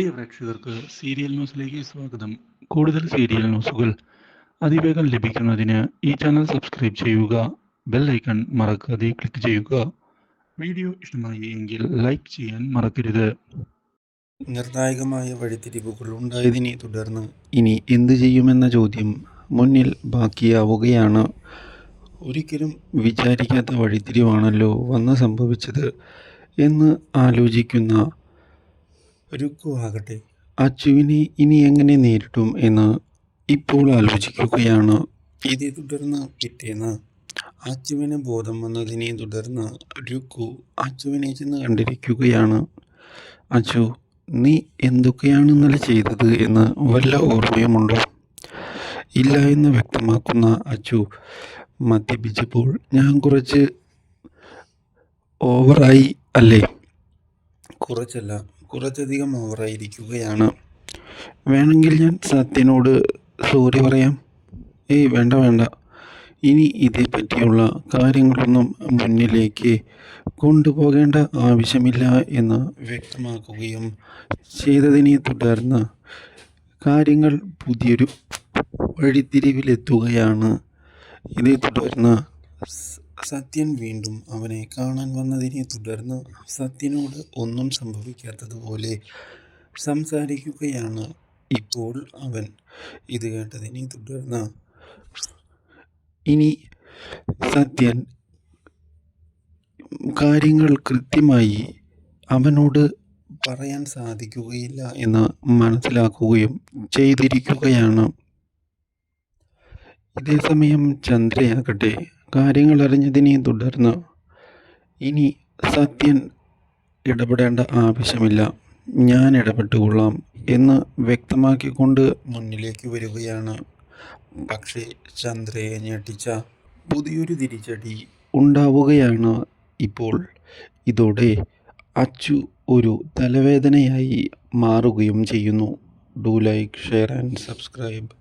പ്രിയ പ്രേക്ഷകർക്ക് സീരിയൽ ന്യൂസിലേക്ക് സ്വാഗതം. കൂടുതൽ സീരിയൽ ന്യൂസുകൾ അതിവേഗം ലഭിക്കുന്നതിന് ഈ ചാനൽ സബ്സ്ക്രൈബ് ചെയ്യുക ബെൽ ഐക്കൺ മറക്കാതെ ക്ലിക്ക് ചെയ്യുക. വീഡിയോ ഇഷ്ടമായി എങ്കിൽ ലൈക്ക് ചെയ്യാൻ മറക്കരുത്. നിർണായകമായ വഴിത്തിരിവുകൾ ഉണ്ടായതിനെ തുടർന്ന് ഇനി എന്തു ചെയ്യുമെന്ന ചോദ്യം മുന്നിൽ ബാക്കിയാവുകയാണ്. ഒരിക്കലും വിചാരിക്കാത്ത വഴിത്തിരിവാണല്ലോ വന്ന് സംഭവിച്ചത് എന്ന് ആലോചിക്കുന്ന രുക്കു ആകട്ടെ അച്ചുവിനെ ഇനി എങ്ങനെ നേരിടും എന്ന് ഇപ്പോൾ ആലോചിക്കുകയാണ്. ഇതേ തുടർന്ന് പിറ്റേന്ന് അച്ചുവിന് ബോധം വന്നതിനെ തുടർന്ന് രുക്കു അച്ചുവിനെ ചെന്ന് കണ്ടിരിക്കുകയാണ്. അച്ചു നീ എന്തൊക്കെയാണ് ഇന്നലെ ചെയ്തത് എന്ന് വല്ല ഓർമ്മയുമുണ്ടോ? ഇല്ല എന്ന് വ്യക്തമാക്കുന്ന അച്ചു മദ്യപിച്ചപ്പോൾ ഞാൻ കുറച്ച് ഓവറായി അല്ലേ? കുറച്ചല്ല കുറച്ചധികം ഓവറായിരിക്കുകയാണ് വേണമെങ്കിൽ ഞാൻ സത്യനോട് സോറി പറയാം. ഏയ് വേണ്ട വേണ്ട. ഇനി ഇതേപ്പറ്റിയുള്ള കാര്യങ്ങളൊന്നും മുന്നിലേക്ക് കൊണ്ടുപോകേണ്ട ആവശ്യമില്ല എന്ന് വ്യക്തമാക്കുകയും ചെയ്തതിനെ തുടർന്ന് കാര്യങ്ങൾ പുതിയൊരു വഴിത്തിരിവിലെത്തുകയാണ്. ഇതേ തുടർന്ന് സത്യൻ വീണ്ടും അവനെ കാണാൻ വന്നതിനെ തുടർന്ന് സത്യനോട് ഒന്നും സംഭവിക്കാത്തതുപോലെ സംസാരിക്കുകയാണ് ഇപ്പോൾ അവൻ. ഇത് കേട്ടതിനെ തുടർന്ന് ഇനി സത്യൻ കാര്യങ്ങൾ കൃത്യമായി അവനോട് പറയാൻ സാധിക്കുകയില്ല എന്ന് മനസ്സിലാക്കുകയും ചെയ്തിരിക്കുകയാണ്. ഇതേസമയം ചന്ദ്രയാകട്ടെ കാര്യങ്ങൾ അറിഞ്ഞതിനെ തുടർന്ന് ഇനി സത്യൻ ഇടപെടേണ്ട ആവശ്യമില്ല. ഞാൻ ഇടപെട്ടുകൊള്ളാം എന്ന് വ്യക്തമാക്കിക്കൊണ്ട് മുന്നിലേക്ക് വരികയാണ്. പക്ഷേ ചന്ദ്രയെ ഞെട്ടിച്ച പുതിയൊരു തിരിച്ചടി ഉണ്ടാവുകയാണ് ഇപ്പോൾ. ഇതോടെ അച്ചു ഒരു തലവേദനയായി മാറുകയും ചെയ്യുന്നു. Do like share and subscribe.